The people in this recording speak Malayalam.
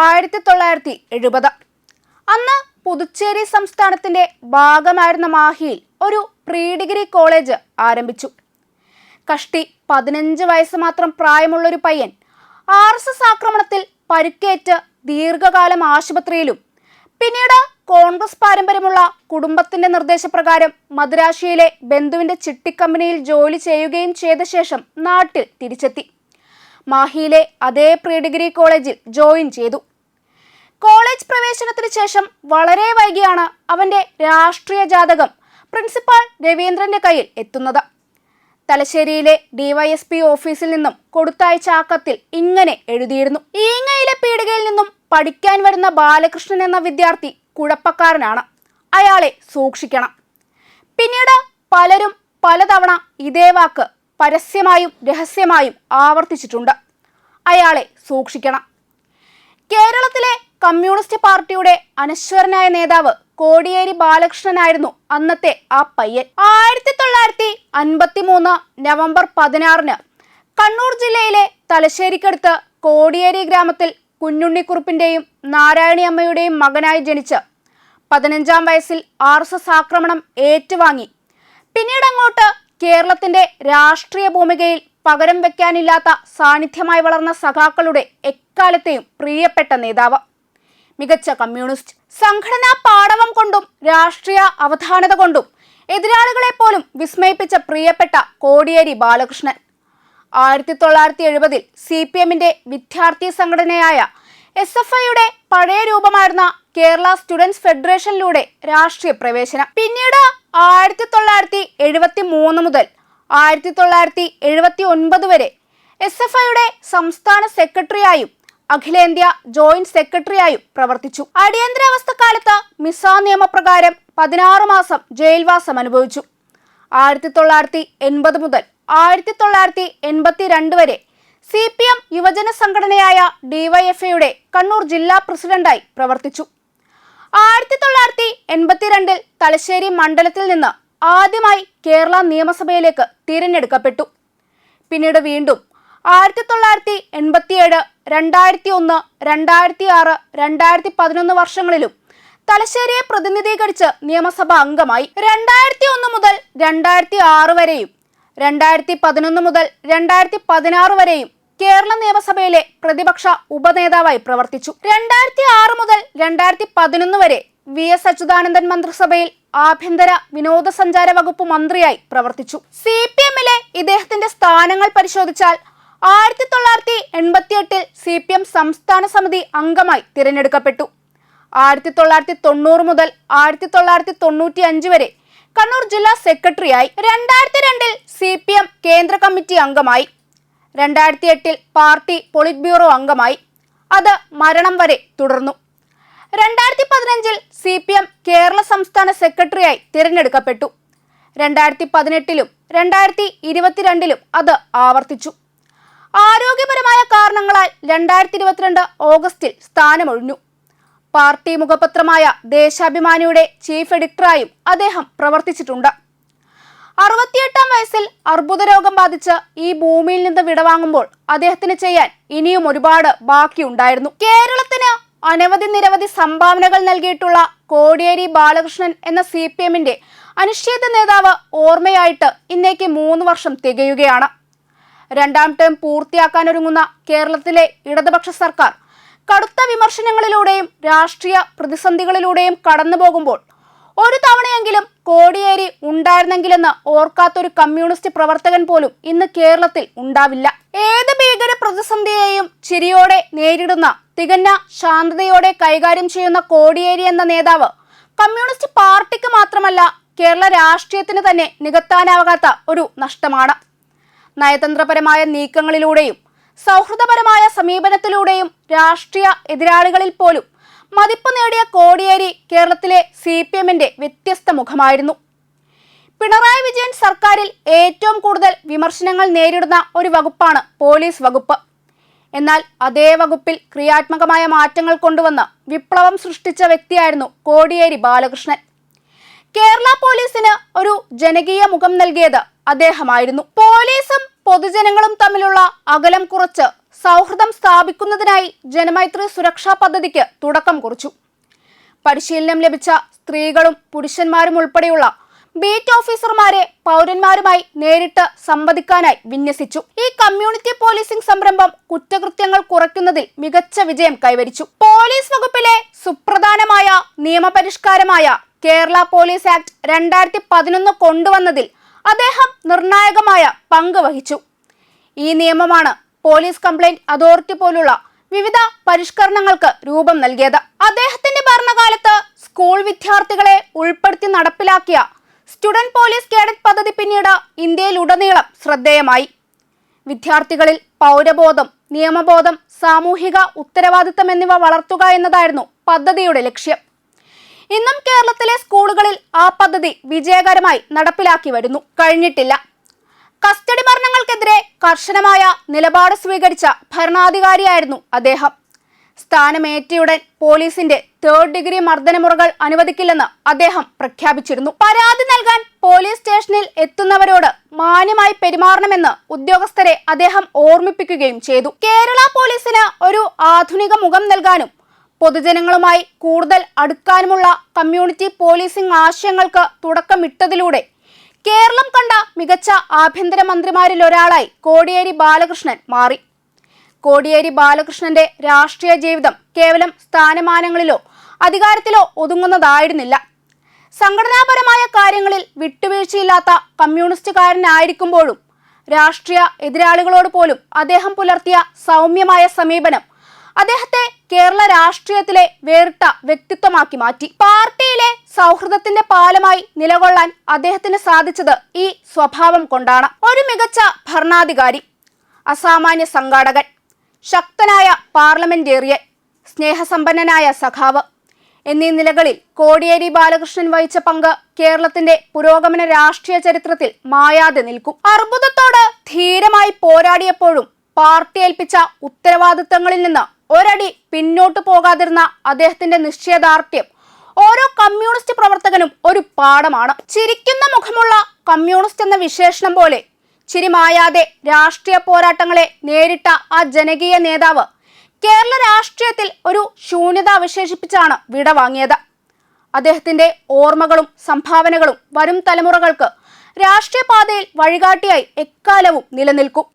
ആയിരത്തി തൊള്ളായിരത്തി എഴുപത് അന്ന് പുതുച്ചേരി സംസ്ഥാനത്തിന്റെ ഭാഗമായിരുന്ന മാഹിയിൽ ഒരു പ്രീ ഡിഗ്രി കോളേജ് ആരംഭിച്ചു. കഷ്ടി പതിനഞ്ച് വയസ്സ് മാത്രം പ്രായമുള്ളൊരു പയ്യൻ ആർ എസ് എസ് ആക്രമണത്തിൽ പരുക്കേറ്റ് ദീർഘകാലം ആശുപത്രിയിലും പിന്നീട് കോൺഗ്രസ് പാരമ്പര്യമുള്ള കുടുംബത്തിന്റെ നിർദ്ദേശപ്രകാരം മദ്രാശിയിലെ ബന്ധുവിന്റെ ചിട്ടിക്കമ്പനിയിൽ ജോലി ചെയ്യുകയും ചെയ്ത ശേഷം നാട്ടിൽ തിരിച്ചെത്തി. മാഹിയിലെ അതേ പ്രീ ഡിഗ്രി കോളേജിൽ ജോയിൻ ചെയ്തു. കോളേജ് പ്രവേശനത്തിന് ശേഷം വളരെ വൈകിയാണ് അവന്റെ രാഷ്ട്രീയ ജാതകം പ്രിൻസിപ്പാൾ രവീന്ദ്രന്റെ കയ്യിൽ എത്തുന്നത്. തലശ്ശേരിയിലെ ഡിവൈഎസ്പി ഓഫീസിൽ നിന്നും കൊടുത്തയച്ച ആ കത്തിൽ ഇങ്ങനെ എഴുതിയിരുന്നു. ഈങ്ങയിലെ പീടികയിൽ നിന്നും പഠിക്കാൻ വരുന്ന ബാലകൃഷ്ണൻ എന്ന വിദ്യാർത്ഥി കുഴപ്പക്കാരനാണ്. അയാളെ സൂക്ഷിക്കണം. പിന്നീട് പലരും പലതവണ ഇതേ വാക്ക് പരസ്യമായും രഹസ്യമായും ആവർത്തിച്ചിട്ടുണ്ട്. അയാളെ സൂക്ഷിക്കണം. കേരളത്തിലെ കമ്മ്യൂണിസ്റ്റ് പാർട്ടിയുടെ അനശ്വരനായ നേതാവ് കോടിയേരി ബാലകൃഷ്ണനായിരുന്നു അന്നത്തെ ആ പയ്യൻ. ആയിരത്തി തൊള്ളായിരത്തി അൻപത്തി മൂന്ന് നവംബർ പതിനാറിന് കണ്ണൂർ ജില്ലയിലെ തലശ്ശേരിക്കടുത്ത് കോടിയേരി ഗ്രാമത്തിൽ കുഞ്ഞുണ്ണിക്കുറുപ്പിന്റെയും നാരായണി അമ്മയുടെയും മകനായി ജനിച്ച് പതിനഞ്ചാം വയസ്സിൽ ആർ എസ് എസ് ആക്രമണം ഏറ്റുവാങ്ങി. പിന്നീട് അങ്ങോട്ട് കേരളത്തിന്റെ രാഷ്ട്രീയ ഭൂമികയിൽ പകരം വെക്കാനില്ലാത്ത സാന്നിധ്യമായി വളർന്ന സഖാക്കളുടെ എക്കാലത്തെയും പ്രിയപ്പെട്ട നേതാവ്. മികച്ച കമ്മ്യൂണിസ്റ്റ് സംഘടനാ പാടവം കൊണ്ടും രാഷ്ട്രീയ അവധാനത കൊണ്ടും എതിരാളികളെ പോലും വിസ്മയിപ്പിച്ച പ്രിയപ്പെട്ട കോടിയേരി ബാലകൃഷ്ണൻ. ആയിരത്തി തൊള്ളായിരത്തി എഴുപതിൽ സി പി എമ്മിന്റെ വിദ്യാർത്ഥി സംഘടനയായ എസ് എഫ് ഐയുടെ പഴയ രൂപമായിരുന്ന കേരള സ്റ്റുഡൻസ് ഫെഡറേഷനിലൂടെ രാഷ്ട്രീയ പ്രവേശനം. പിന്നീട് ആയിരത്തി തൊള്ളായിരത്തി എഴുപത്തി മൂന്ന് മുതൽ ആയിരത്തി തൊള്ളായിരത്തി എഴുപത്തി ഒൻപത് വരെ. എസ് എഫ് ഐയുടെ സംസ്ഥാന സെക്രട്ടറിയായും അഖിലേന്ത്യാ ജോയിന്റ് സെക്രട്ടറിയായും പ്രവർത്തിച്ചു. അടിയന്തരാവസ്ഥ കാലത്ത് മിസ നിയമപ്രകാരം പതിനാറ് മാസം ജയിൽവാസം അനുഭവിച്ചു. ആയിരത്തി തൊള്ളായിരത്തി എൺപത് മുതൽ ആയിരത്തി തൊള്ളായിരത്തി എൺപത്തി രണ്ട് വരെ സി പി എം യുവജന സംഘടനയായ ഡിവൈഎഫ്ഐയുടെ കണ്ണൂർ ജില്ലാ പ്രസിഡന്റായി പ്രവർത്തിച്ചു. ആയിരത്തി തൊള്ളായിരത്തി എൺപത്തിരണ്ടിൽ തലശ്ശേരി മണ്ഡലത്തിൽ നിന്ന് ആദ്യമായി കേരള നിയമസഭയിലേക്ക് തിരഞ്ഞെടുക്കപ്പെട്ടു. പിന്നീട് വീണ്ടും ആയിരത്തി തൊള്ളായിരത്തി എൺപത്തിയേഴ് രണ്ടായിരത്തി ഒന്ന് രണ്ടായിരത്തി ആറ് രണ്ടായിരത്തി പതിനൊന്ന് വർഷങ്ങളിലും തലശ്ശേരിയെ പ്രതിനിധീകരിച്ച് നിയമസഭാ അംഗമായി. രണ്ടായിരത്തി ഒന്ന് മുതൽ രണ്ടായിരത്തി ആറ് വരെയും രണ്ടായിരത്തി പതിനൊന്ന് മുതൽ രണ്ടായിരത്തി പതിനാറ് വരെയും കേരള നിയമസഭയിലെ പ്രതിപക്ഷ ഉപനേതാവായി പ്രവർത്തിച്ചു. രണ്ടായിരത്തി ആറ് മുതൽ രണ്ടായിരത്തി പതിനൊന്ന് വരെ വി എസ് അച്യുതാനന്ദൻ മന്ത്രിസഭയിൽ ആഭ്യന്തര വിനോദസഞ്ചാര വകുപ്പ് മന്ത്രിയായി പ്രവർത്തിച്ചു. സി പി എമ്മിലെ ഇദ്ദേഹത്തിന്റെ സ്ഥാനങ്ങൾ പരിശോധിച്ചാൽ ആയിരത്തി തൊള്ളായിരത്തി എൺപത്തി എട്ടിൽ സി പി എം സംസ്ഥാന സമിതി അംഗമായി തിരഞ്ഞെടുക്കപ്പെട്ടു. ആയിരത്തി തൊള്ളായിരത്തി തൊണ്ണൂറ് മുതൽ ആയിരത്തി തൊള്ളായിരത്തി തൊണ്ണൂറ്റി അഞ്ച് വരെ കണ്ണൂർ ജില്ലാ സെക്രട്ടറിയായി രണ്ടായിരത്തി രണ്ടിൽ സി പി എം കേന്ദ്ര കമ്മിറ്റി അംഗമായി. രണ്ടായിരത്തി എട്ടിൽ പാർട്ടി പൊളിറ്റ് ബ്യൂറോ അംഗമായി. അത് മരണം വരെ തുടർന്നു. രണ്ടായിരത്തി പതിനഞ്ചിൽ സി പി എം കേരള സംസ്ഥാന സെക്രട്ടറിയായി തിരഞ്ഞെടുക്കപ്പെട്ടു. രണ്ടായിരത്തി പതിനെട്ടിലും രണ്ടായിരത്തി ഇരുപത്തിരണ്ടിലും അത് ആവർത്തിച്ചു. ആരോഗ്യപരമായ കാരണങ്ങളാൽ രണ്ടായിരത്തി ഇരുപത്തിരണ്ട് ഓഗസ്റ്റിൽ സ്ഥാനമൊഴിഞ്ഞു. പാർട്ടി മുഖപത്രമായ ദേശാഭിമാനിയുടെ ചീഫ് എഡിറ്ററായും അദ്ദേഹം പ്രവർത്തിച്ചിട്ടുണ്ട്. അറുപത്തിയെട്ടാം വയസ്സിൽ അർബുദ രോഗം ബാധിച്ച് ഈ ഭൂമിയിൽ നിന്ന് വിടവാങ്ങുമ്പോൾ അദ്ദേഹത്തിന് ചെയ്യാൻ ഇനിയും ഒരുപാട് ബാക്കിയുണ്ടായിരുന്നു. കേരളത്തിന് അനവധി നിരവധി സംഭാവനകൾ നൽകിയിട്ടുള്ള കോടിയേരി ബാലകൃഷ്ണൻ എന്ന സി പി എമ്മിന്റെ അനിശ്ചിത നേതാവ് ഓർമ്മയായിട്ട് ഇന്നേക്ക് മൂന്ന് വർഷം തികയുകയാണ്. രണ്ടാം ടേം പൂർത്തിയാക്കാനൊരുങ്ങുന്ന കേരളത്തിലെ ഇടതുപക്ഷ സർക്കാർ കടുത്ത വിമർശനങ്ങളിലൂടെയും രാഷ്ട്രീയ പ്രതിസന്ധികളിലൂടെയും കടന്നു പോകുമ്പോൾ ഒരു തവണയെങ്കിലും കോടിയേരി ഉണ്ടായിരുന്നെങ്കിലെന്ന് ഓർക്കാത്തൊരു കമ്മ്യൂണിസ്റ്റ് പ്രവർത്തകൻ പോലും ഇന്ന് കേരളത്തിൽ ഉണ്ടാവില്ല. ഏത് ഭീകര പ്രതിസന്ധിയെയും ചിരിയോടെ നേരിടുന്ന തികഞ്ഞ ശാന്തതയോടെ കൈകാര്യം ചെയ്യുന്ന കോടിയേരി എന്ന നേതാവ് കമ്മ്യൂണിസ്റ്റ് പാർട്ടിക്ക് മാത്രമല്ല കേരള രാഷ്ട്രീയത്തിന് തന്നെ നികത്താനാകാത്ത ഒരു നഷ്ടമാണ്. നയതന്ത്രപരമായ നീക്കങ്ങളിലൂടെയും സൗഹൃദപരമായ സമീപനത്തിലൂടെയും രാഷ്ട്രീയ എതിരാളികളിൽ പോലും മതിപ്പ് നേടിയ കോടിയേരി കേരളത്തിലെ സി പി എമ്മിന്റെ വ്യത്യസ്ത മുഖമായിരുന്നു. പിണറായി വിജയൻ സർക്കാരിൽ ഏറ്റവും കൂടുതൽ വിമർശനങ്ങൾ നേരിടുന്ന ഒരു വകുപ്പാണ് പോലീസ് വകുപ്പ്. എന്നാൽ അതേ വകുപ്പിൽ ക്രിയാത്മകമായ മാറ്റങ്ങൾ കൊണ്ടുവന്ന് വിപ്ലവം സൃഷ്ടിച്ച വ്യക്തിയായിരുന്നു കോടിയേരി ബാലകൃഷ്ണൻ. കേരള പോലീസിന് ഒരു ജനകീയ മുഖം നൽകിയത് അദ്ദേഹമായിരുന്നു. പോലീസും പൊതുജനങ്ങളും തമ്മിലുള്ള അകലം കുറച്ച് സൗഹൃദം സ്ഥാപിക്കുന്നതിനായി ജനമൈത്രി സുരക്ഷാ പദ്ധതിക്ക് തുടക്കം കുറിച്ചു. പരിശീലനം ലഭിച്ച സ്ത്രീകളും പുരുഷന്മാരും ഉൾപ്പെടെയുള്ള ബീറ്റ് ഓഫീസർമാരെ പൗരന്മാരുമായി നേരിട്ട് സംവദിക്കാനായി വിന്യസിച്ചു. ഈ കമ്മ്യൂണിറ്റി പോലീസിംഗ് സംരംഭം കുറ്റകൃത്യങ്ങൾ കുറയ്ക്കുന്നതിൽ മികച്ച വിജയം കൈവരിച്ചു. പോലീസ് വകുപ്പിലെ സുപ്രധാനമായ നിയമപരിഷ്കാരമായ കേരള പോലീസ് ആക്ട് രണ്ടായിരത്തി പതിനൊന്ന് കൊണ്ടുവന്നതിൽ അദ്ദേഹം നിർണായകമായ പങ്ക് വഹിച്ചു. ഈ നിയമമാണ് പോലീസ് കംപ്ലൈന്റ് അതോറിറ്റി പോലുള്ള വിവിധ പരിഷ്കരണങ്ങൾക്ക് രൂപം നൽകിയത്. അദ്ദേഹത്തിന്റെ ഭരണകാലത്ത് സ്കൂൾ വിദ്യാർത്ഥികളെ ഉൾപ്പെടുത്തി നടപ്പിലാക്കിയ സ്റ്റുഡന്റ് പോലീസ് കേഡറ്റ് പദ്ധതി പിന്നീട് ഇന്ത്യയിലുടനീളം ശ്രദ്ധേയമായി. വിദ്യാർത്ഥികളിൽ പൗരബോധം നിയമബോധം സാമൂഹിക ഉത്തരവാദിത്തം എന്നിവ വളർത്തുക എന്നതായിരുന്നു പദ്ധതിയുടെ ലക്ഷ്യം. ഇന്നും കേരളത്തിലെ സ്കൂളുകളിൽ ആ പദ്ധതി വിജയകരമായി നടപ്പിലാക്കി വരുന്നു. കഴിഞ്ഞിട്ടില്ല. കസ്റ്റഡി മരണങ്ങൾക്കെതിരെ കർശനമായ നിലപാട് സ്വീകരിച്ച ഭരണാധികാരിയായിരുന്നു അദ്ദേഹം. സ്ഥാനമേറ്റയുടൻ പോലീസിന്റെ തേർഡ് ഡിഗ്രി മർദ്ദനമുറകൾ അനുവദിക്കില്ലെന്ന് അദ്ദേഹം പ്രഖ്യാപിച്ചിരുന്നു. പരാതി നൽകാൻ പോലീസ് സ്റ്റേഷനിൽ എത്തുന്നവരോട് മാന്യമായി പെരുമാറണമെന്ന് ഉദ്യോഗസ്ഥരെ അദ്ദേഹം ഓർമ്മിപ്പിക്കുകയും ചെയ്തു. കേരള പോലീസിന് ഒരു ആധുനിക മുഖം നൽകാനും പൊതുജനങ്ങളുമായി കൂടുതൽ അടുക്കാനുമുള്ള കമ്മ്യൂണിറ്റി പോലീസിംഗ് ആശയങ്ങൾക്ക് തുടക്കമിട്ടതിലൂടെ കേരളം മികച്ച ആഭ്യന്തരമന്ത്രിമാരിൽ ഒരാളായി കോടിയേരി ബാലകൃഷ്ണൻ മാറി. കോടിയേരി ബാലകൃഷ്ണന്റെ രാഷ്ട്രീയ ജീവിതം കേവലം സ്ഥാനമാനങ്ങളിലോ അധികാരത്തിലോ ഒതുങ്ങുന്നതായിരുന്നില്ല. സംഘടനാപരമായ കാര്യങ്ങളിൽ വിട്ടുവീഴ്ചയില്ലാത്ത കമ്മ്യൂണിസ്റ്റുകാരനായിരിക്കുമ്പോഴും രാഷ്ട്രീയ എതിരാളികളോട് പോലും അദ്ദേഹം പുലർത്തിയ സൗമ്യമായ സമീപനം അദ്ദേഹത്തെ കേരള രാഷ്ട്രീയത്തിലെ വേറിട്ട വ്യക്തിത്വമാക്കി മാറ്റി. പാർട്ടിയിലെ സൗഹൃദത്തിന്റെ പാലമായി നിലകൊള്ളാൻ അദ്ദേഹത്തിന് സാധിച്ചത് ഈ സ്വഭാവം കൊണ്ടാണ്. ഒരു മികച്ച ഭരണാധികാരി അസാമാന്യ സംഘാടകൻ ശക്തനായ പാർലമെന്റേറിയൻ സ്നേഹസമ്പന്നനായ സഖാവ് എന്നീ നിലകളിൽ കോടിയേരി ബാലകൃഷ്ണൻ വഹിച്ച പങ്ക് കേരളത്തിന്റെ പുരോഗമന രാഷ്ട്രീയ ചരിത്രത്തിൽ മായാതെ നിൽക്കും. അർബുദത്തോട് ധീരമായി പോരാടിയപ്പോഴും പാർട്ടി ഏൽപ്പിച്ച ഉത്തരവാദിത്തങ്ങളിൽ നിന്ന് ഒരടി പിന്നോട്ട് പോകാതിരുന്ന അദ്ദേഹത്തിന്റെ നിശ്ചയദാർഢ്യം. ഓരോ കമ്മ്യൂണിസ്റ്റ് പ്രവർത്തകനും ഒരു പാഠമാണ്. ചിരിക്കുന്ന മുഖമുള്ള കമ്മ്യൂണിസ്റ്റ് എന്ന വിശേഷണം പോലെ ചിരി മായാതെ രാഷ്ട്രീയ പോരാട്ടങ്ങളെ നേരിട്ട ആ ജനകീയ നേതാവ് കേരള രാഷ്ട്രീയത്തിൽ ഒരു ശൂന്യത അവശേഷിപ്പിച്ചാണ് വിട വാങ്ങിയത്. അദ്ദേഹത്തിന്റെ ഓർമ്മകളും സംഭാവനകളും വരും തലമുറകൾക്ക് രാഷ്ട്രീയ പാതയിൽ വഴികാട്ടിയായി എക്കാലവും നിലനിൽക്കും.